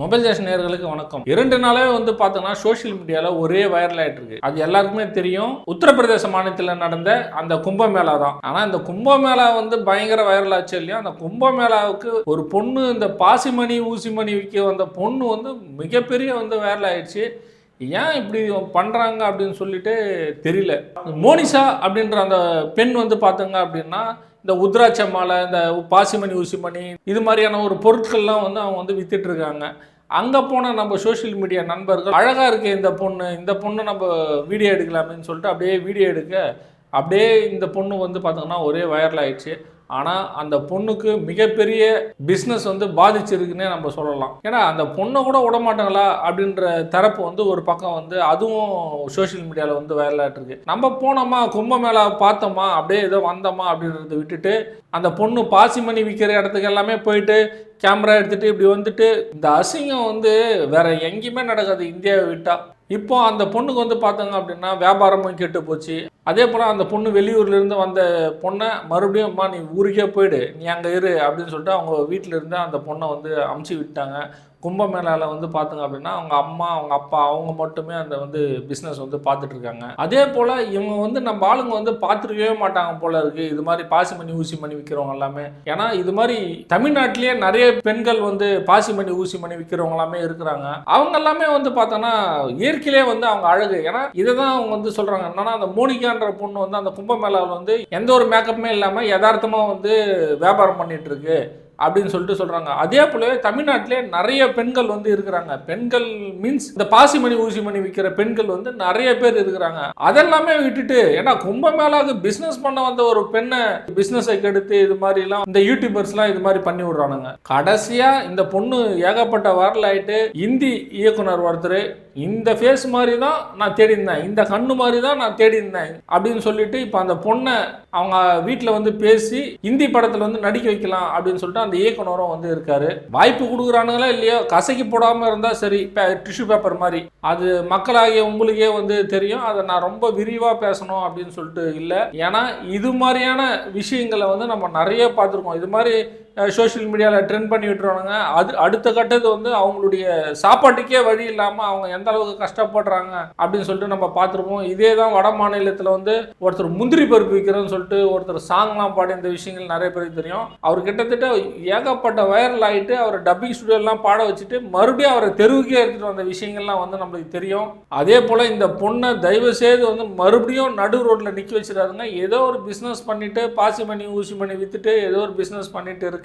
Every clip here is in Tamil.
மொபைல் ஜாஸ் நேர்களுக்கு வணக்கம். இரண்டு நாளே வந்து பார்த்தோம்னா சோஷியல் மீடியாவில் ஒரே வைரல் ஆகிட்டு இருக்கு அது எல்லாருக்குமே தெரியும். உத்தரப்பிரதேச மாநிலத்தில் நடந்த அந்த கும்பமேளா தான். ஆனால் இந்த கும்பமேளா வந்து பயங்கர வைரல் ஆச்சு இல்லையா? அந்த கும்பமேளாவுக்கு ஒரு பொண்ணு இந்த பாசிமணி ஊசிமணி விற்க வந்த பொண்ணு வந்து மிகப்பெரிய வந்து வைரல் ஆயிடுச்சு. ஏன் இப்படி பண்ணுறாங்க அப்படின்னு சொல்லிட்டு தெரியல. மோனிஷா அப்படின்ற அந்த பெண் வந்து பார்த்தோங்க அப்படின்னா இந்த உத்ராட்ச மாலை இந்த பாசிமணி ஊசிமணி இது மாதிரியான ஒரு பொருட்கள்லாம் வந்து அவங்க வந்து வித்துட்டு இருக்காங்க. அங்கே போன நம்ம சோஷியல் மீடியா நண்பர்கள் அழகாக இருக்குது இந்த பொண்ணு இந்த பொண்ணு நம்ம வீடியோ எடுக்கலாமேன்னு சொல்லிட்டு அப்படியே வீடியோ எடுக்க அப்படியே இந்த பொண்ணு வந்து பார்த்தோங்கன்னா ஒரே வைரல் ஆயிடுச்சு. ஆனால் அந்த பொண்ணுக்கு மிகப்பெரிய பிஸ்னஸ் வந்து பாதிச்சிருக்குன்னே நம்ம சொல்லலாம். ஏன்னா அந்த பொண்ணை கூட விட மாட்டாங்களா அப்படின்ற தரப்பு வந்து ஒரு பக்கம் வந்து அதுவும் சோஷியல் மீடியாவில் வந்து வைரலாகிட்டு இருக்கு. நம்ம போனோமா கும்பமேளா பார்த்தோமா அப்படியே ஏதோ வந்தோமா அப்படின்றத விட்டுட்டு அந்த பொண்ணு பாசிமணி விற்கிற இடத்துக்கு எல்லாமே போயிட்டு கேமரா எடுத்துகிட்டு இப்படி வந்துட்டு இந்த அசிங்கம் வந்து வேற எங்கேயுமே நடக்காது. இந்தியாவை விட்டால் இப்போ அந்த பொண்ணுக்கு வந்து பார்த்தாங்க அப்படின்னா வியாபாரமும் கெட்டு போச்சு அதே போல் அந்த பொண்ணு வெளியூர்ல இருந்து வந்த பொண்ணை மறுபடியும் அம்மா நீ ஊருக்கே போயிடு. நீ அங்கே இரு. அப்படின்னு சொல்லிட்டு அவங்க வீட்டில் இருந்து அந்த பொண்ணை வந்து அமுச்சு விட்டாங்க. கும்பமேளாவில் வந்து பார்த்தோங்க அப்படின்னா அவங்க அம்மா அவங்க அப்பா அவங்க மட்டுமே அந்த வந்து பிஸ்னஸ் வந்து பார்த்துட்டு இருக்காங்க அதே போல் இவங்க வந்து நம்ம ஆளுங்க வந்து பார்த்துருக்கவே மாட்டாங்க போல இருக்குது இது மாதிரி பாசி மணி ஊசி மணி விற்கிறவங்க எல்லாமே. ஏன்னா இது மாதிரி தமிழ்நாட்டிலேயே நிறைய பெண்கள் வந்து பாசி மணி ஊசி மணி விற்கிறவங்க எல்லாமே இருக்கிறாங்க. அவங்க எல்லாமே வந்து பார்த்தோன்னா இயற்கையிலே வந்து அவங்க அழகு. ஏன்னா இதை தான் அவங்க வந்து சொல்கிறாங்க என்னன்னா அந்த மோனிகான்ற பொண்ணு வந்து அந்த கும்பமேளாவில் வந்து எந்த ஒரு மேக்கப்புமே இல்லாமல் யதார்த்தமாக வந்து வியாபாரம் பண்ணிகிட்ருக்கு அப்படின்னு சொல்லிட்டு சொல்கிறாங்க அதே போலவே தமிழ்நாட்டிலே நிறைய பெண்கள் வந்து இருக்கிறாங்க. பெண்கள் மீன்ஸ் இந்த பாசிமணி ஊசிமணி விற்கிற பெண்கள் வந்து நிறைய பேர் இருக்கிறாங்க. அதெல்லாமே விட்டுட்டு ஏன்னா கும்பமேளாவுக்கு பிஸ்னஸ் பண்ண வந்த ஒரு பெண்ணை பிஸ்னஸை கெடுத்து இது மாதிரிலாம் இந்த யூடியூபர்ஸ்லாம் இது மாதிரி பண்ணி விடுறானுங்க. கடைசியாக இந்த பொண்ணு ஏகப்பட்ட வரல் ஆயிட்டு இந்தி இயக்குனர் ஒருத்தர் இந்த ஃபேஸ் மாதிரி தான் நான் தேடி இருந்தேன் இந்த கண்ணு மாதிரி தான் நான் தேடி இருந்தேன் அப்படின்னு சொல்லிட்டு இப்போ அந்த பொண்ணை அவங்க வீட்டில் வந்து பேசி இந்தி படத்தில் வந்து நடிக்க வைக்கலாம் அப்படின்னு சொல்லிட்டு அந்த இயக்குனரும் வந்து இருக்காரு. வாய்ப்பு கொடுக்குறானுங்களா இல்லையோ? கசக்கி போடாமல் இருந்தால் சரி டிஷ்யூ பேப்பர் மாதிரி. அது மக்களாகிய உங்களுக்கே வந்து தெரியும். அதை நான் ரொம்ப விரிவாக பேசணும் அப்படின்னு சொல்லிட்டு இல்லை. ஏன்னா இது மாதிரியான விஷயங்களை வந்து நம்ம நிறைய பார்த்துருக்கோம். இது மாதிரி சோஷியல் மீடியாவில் ட்ரெண்ட் பண்ணி விட்டுருவானுங்க. அது அடுத்த கட்டது வந்து அவங்களுடைய சாப்பாட்டுக்கே வழி இல்லாமல் அவங்க எந்த அளவுக்கு கஷ்டப்படுறாங்க அப்படின்னு சொல்லிட்டு நம்ம பார்த்துருப்போம். இதே தான் வட மாநிலத்தில் வந்து ஒருத்தர் முந்திரி பருப்பு விற்கிறேன்னு சொல்லிட்டு ஒருத்தர் சாங்லாம் பாடி இந்த விஷயங்கள் நிறைய பேருக்கு தெரியும். அவர் கிட்டத்தட்ட ஏகப்பட்ட வைரல் ஆகிட்டு அவர் டப்பிங் ஸ்டுடியோலாம் பாட வச்சுட்டு மறுபடியும் அவரை தெருவுக்கே எடுத்துகிட்டு வந்த விஷயங்கள்லாம் வந்து நம்மளுக்கு தெரியும். அதே போல் இந்த பொண்ணை தயவு செய்து வந்து மறுபடியும் நடு ரோட்டில் நிற்க வச்சிடாதுங்க. ஏதோ ஒரு பிஸ்னஸ் பண்ணிவிட்டு பாசி பண்ணி ஊசி பண்ணி விற்றுட்டு ஏதோ ஒரு பிஸ்னஸ் பண்ணிட்டு இருக்கு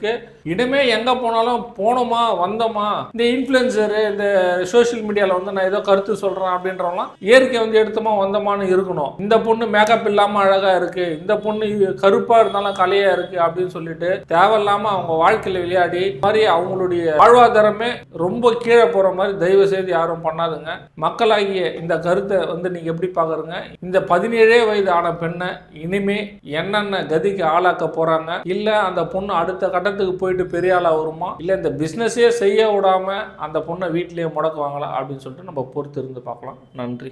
இனிமே எங்கே போனாலும் போனோமா வந்தோமா? இந்த இன்ஃபுளுசரு இந்த சோஷியல் மீடியாவில் வந்து நான் ஏதோ கருத்து சொல்றேன் அப்படின்றவங்களாம் இயற்கை வந்து எடுத்தோமா வந்தோமான்னு இருக்கணும். இந்த பொண்ணு மேக்கப் இல்லாமல் அழகா இருக்கு. இந்த பொண்ணு கருப்பாக இருந்தாலும் கலையாக இருக்கு அப்படின்னு சொல்லிட்டு தேவையில்லாமல் அவங்க வாழ்க்கையில் விளையாடி மாதிரி அவங்களுடைய வாழ்வாதாரமே ரொம்ப கீழே போகிற மாதிரி தயவு செய்து யாரும் பண்ணாதுங்க. மக்களாகிய இந்த கருத்தை வந்து நீங்கள் எப்படி பாக்குறீங்க? இந்த பதினேழே வயது ஆன பெண்ணை இனிமே என்னென்ன கதிக்கு ஆளாக்க போறாங்க? இல்லை அந்த பொண்ணு அடுத்த கட்டத்துக்கு போயிட்டு பெரிய ஆளாக வருமா? இல்லை இந்த பிஸ்னஸே செய்ய விடாமல் அந்த பொண்ணை வீட்டிலேயே முடக்குவாங்களா? அப்படின்னு சொல்லிட்டு நம்ம பொறுத்து இருந்து பார்க்கலாம். நன்றி.